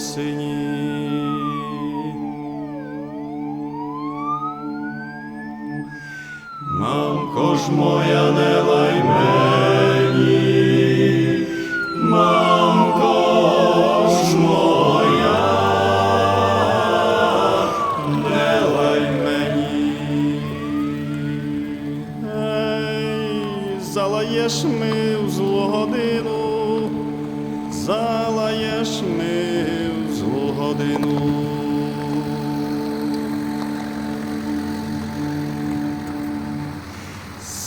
по. Мамко ж моя, не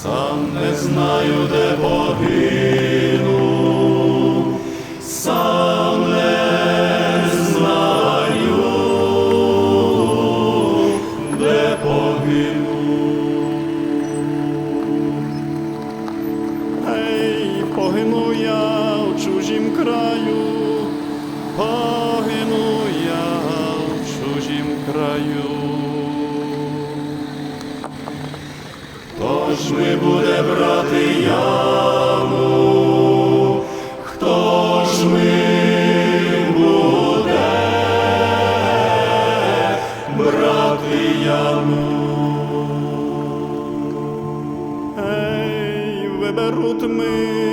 Сам не знаю, де погину, виберуть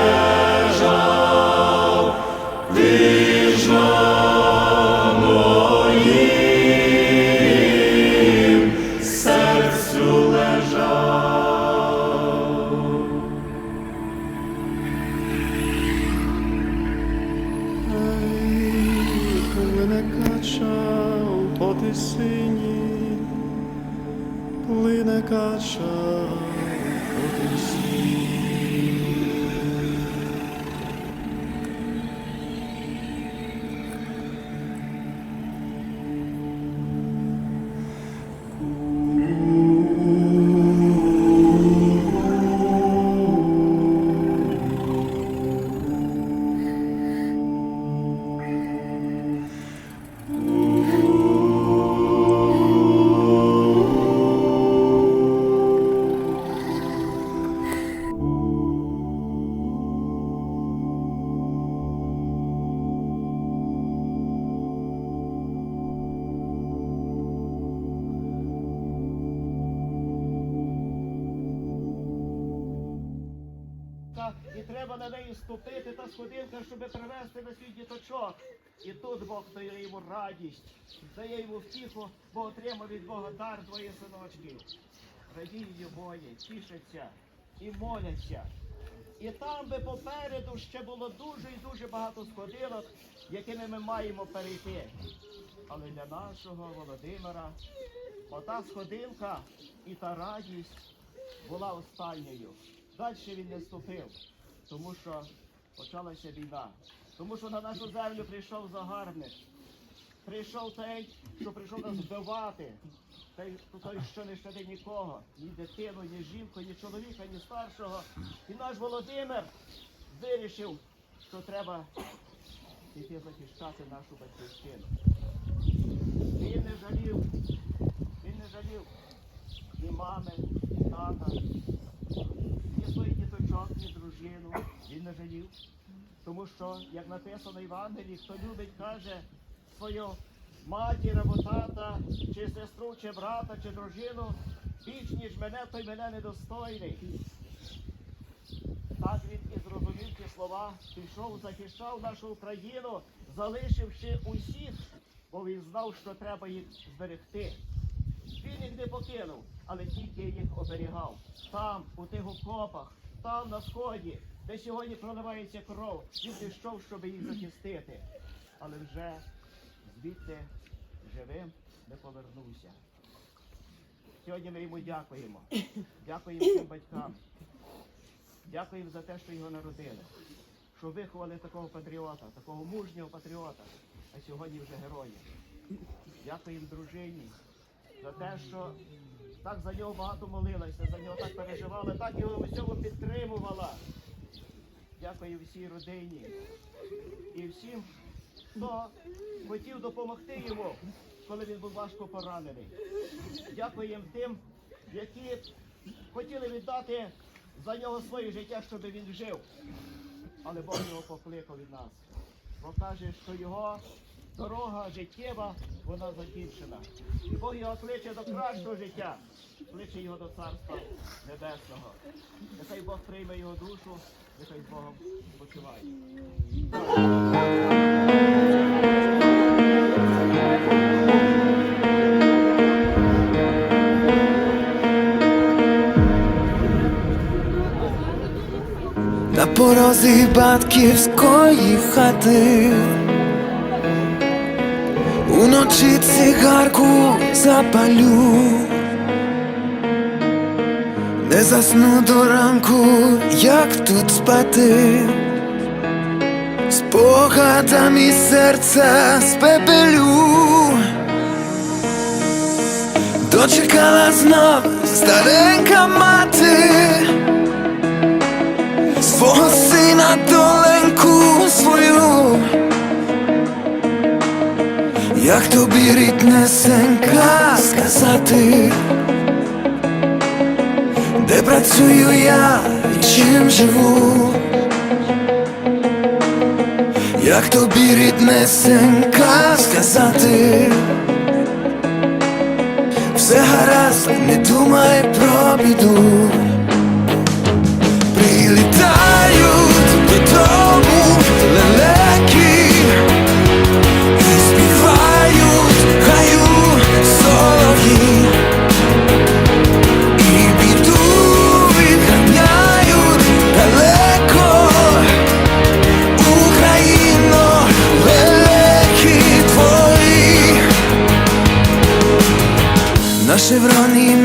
тисині, плине кача по тисині. Треба ступити та сходинка, щоб привести на свій діточок. І тут Бог дає йому радість, дає йому втіху, бо отримав від Бога дар твої синочки. Радіють обоє, тішаться і моляться. І там би попереду ще було дуже і дуже багато сходинок, якими ми маємо перейти. Але для нашого Володимира ота сходинка і та радість була останньою. Далі він не ступив, тому що почалася війна. Тому що на нашу землю прийшов загарбник. Прийшов той, що прийшов нас вбивати. Той, той, що не щадить нікого, ні дитину, ні жінку, ні чоловіка, ні старшого. І наш Володимир вирішив, що треба йти захищати нашу батьківщину. Він не жалів, він не жалів ні мами, ні тата, ні своїх діточок, ні дружину. Він не жалів. Тому що, як написано в Євангелії, хто любить, каже свою матір або тата, чи сестру, чи брата, чи дружину, більш ніж мене, той мене недостойний. Так він і зрозумів ті слова, пішов, захищав нашу Україну, залишивши усіх, бо він знав, що треба їх зберегти. Він їх не покинув, але тільки їх оберігав. Там, у тих окопах, став на сході, де сьогодні проливається кров. Він пішов, щоб їх захистити. Але вже звідти живим не повернувся. Сьогодні ми йому дякуємо. Дякуємо всім батькам. Дякуємо за те, що його народили. Що виховали такого патріота, такого мужнього патріота, а сьогодні вже героя. Дякуємо дружині за те, що так за нього багато молилася, за нього так переживала, так його в усьому підтримувала. Дякую всій родині і всім, хто хотів допомогти йому, коли він був важко поранений. Дякуємо тим, які хотіли віддати за нього своє життя, щоб він жив. Але Бог його покликав від нас. Бо каже, що його дорога життєва, вона закінчена. І Бог його кличе до кращого життя, кличе його до Царства Небесного. Нехай Бог прийме його душу, нехай з Богом почуває. На порозі батьківської хати Уночі цигарку запалю. Не засну до ранку, як тут спати. Спогадами серця спепелю. Дочекала знов старенька мати. Свого сина доленьку свою, як тобі ріднесенька сказати, де працюю я і чим живу, як тобі ріднесенька сказати, все гаразд, не думай про біду. Прилітають додому На шевроні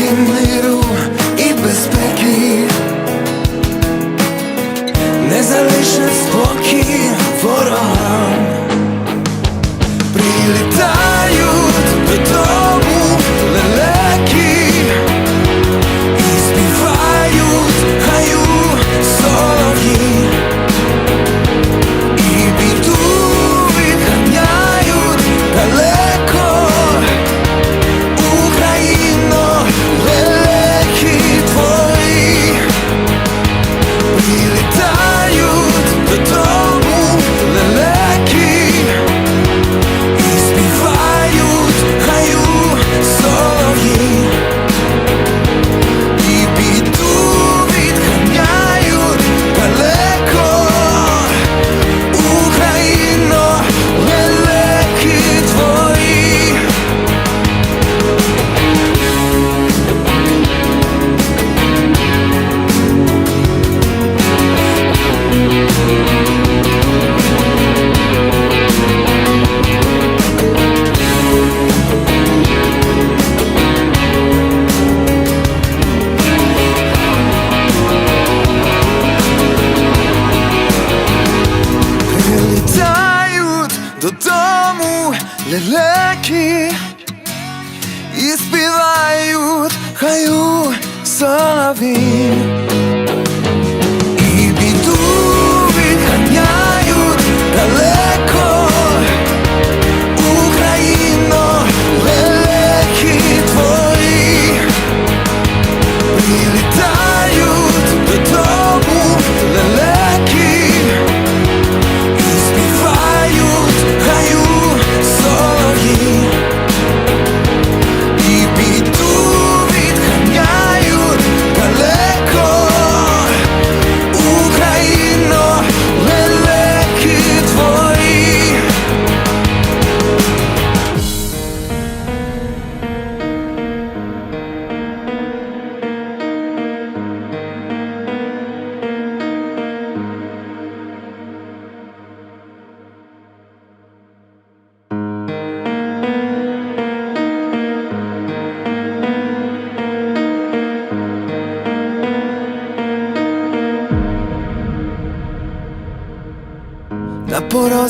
як миру і безпеки, не залишить спокій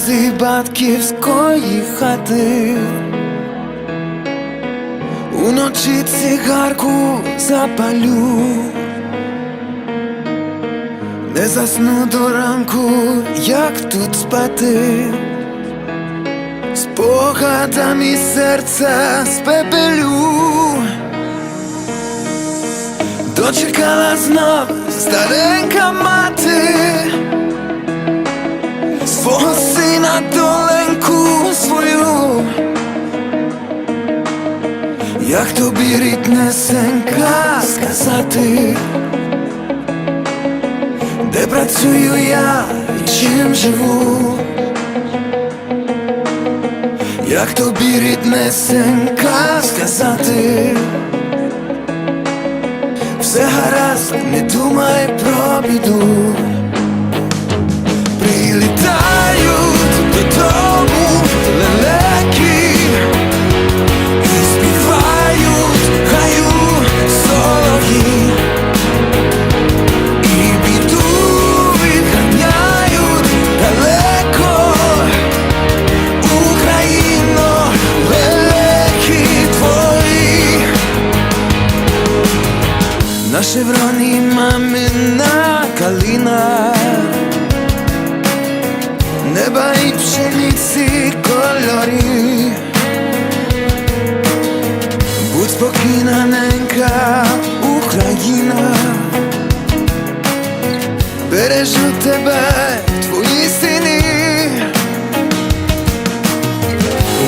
порозі батьківської хати. Уночі цигарку запалю, не засну до ранку, як тут спати, спогадами серця спепелю. Дочекала знов старенька мати свого доленьку свою, як тобі ріднесенька сказати, де працюю я і чим живу, як тобі ріднесенька сказати. Все гаразд, не думай про біду. Прилітають ненька Україна. Бережу тебе, твої сини.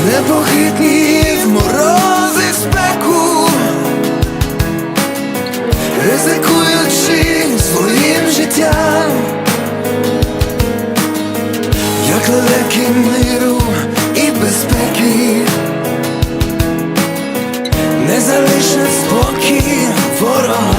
Непохитні в морози спеку. Ризикуючи своїм життям, se više spokija,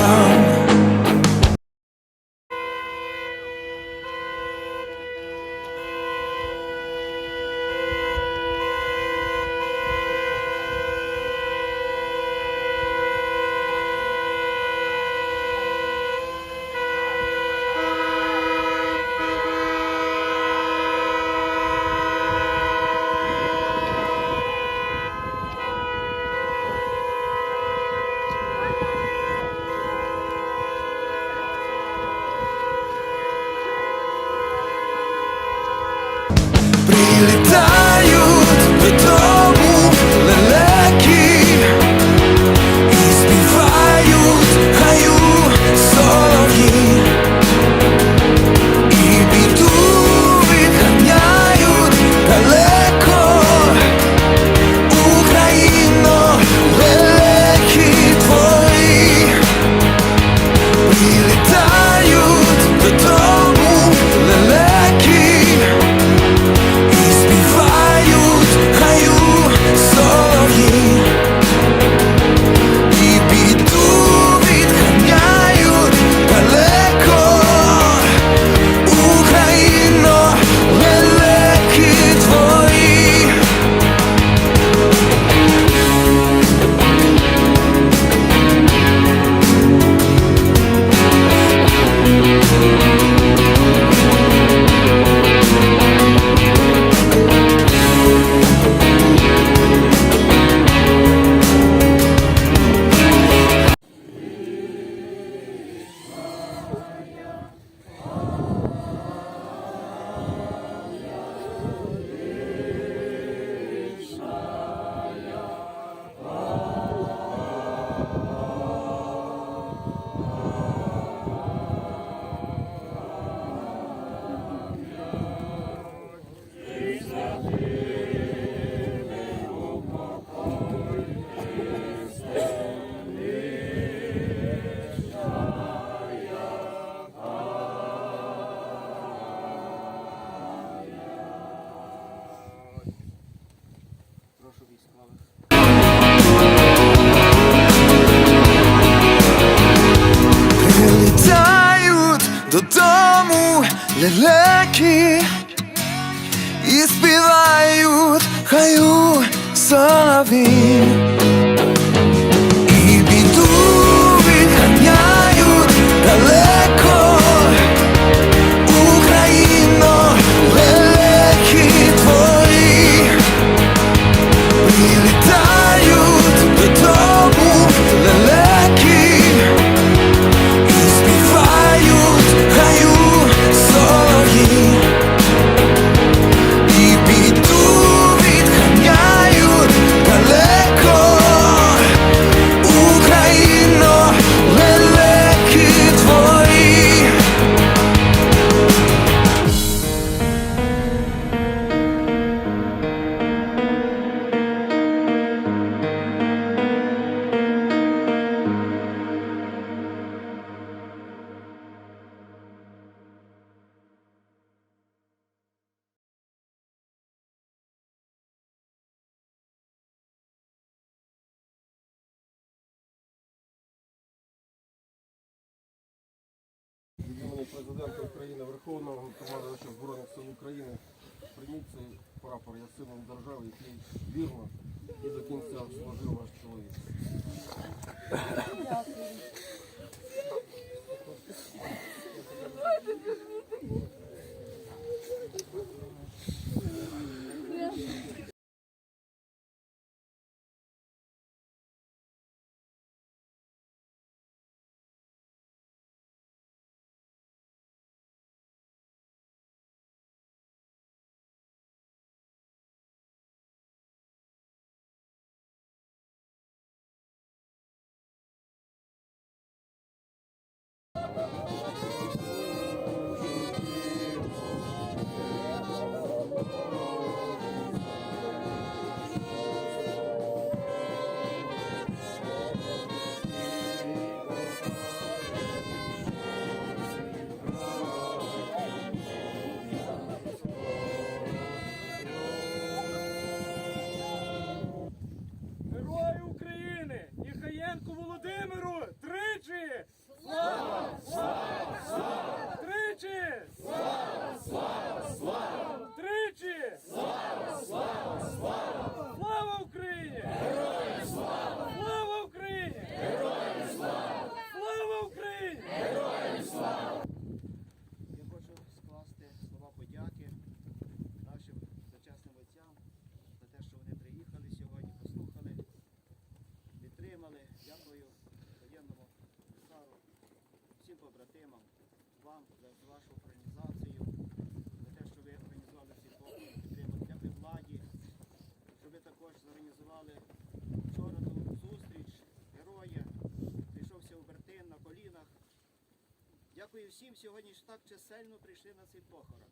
лелеки і співають хаю солові. Верховного командувача Збройних сил України. Прийміть цей прапор як символ держави, який вірно і до кінця служив ваш чоловік. Всім сьогодні, що так чисельно прийшли на цей похорон,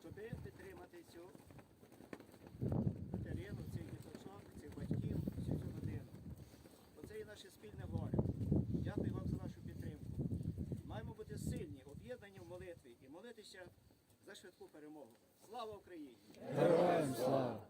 щоб підтримати цю Катерину, цих діточок, цих батьків, всю цю родину. Оце і наше спільне горе. Дякую вам за вашу підтримку. Маємо бути сильні, об'єднані в молитві і молитися за швидку перемогу. Слава Україні! Героям слава!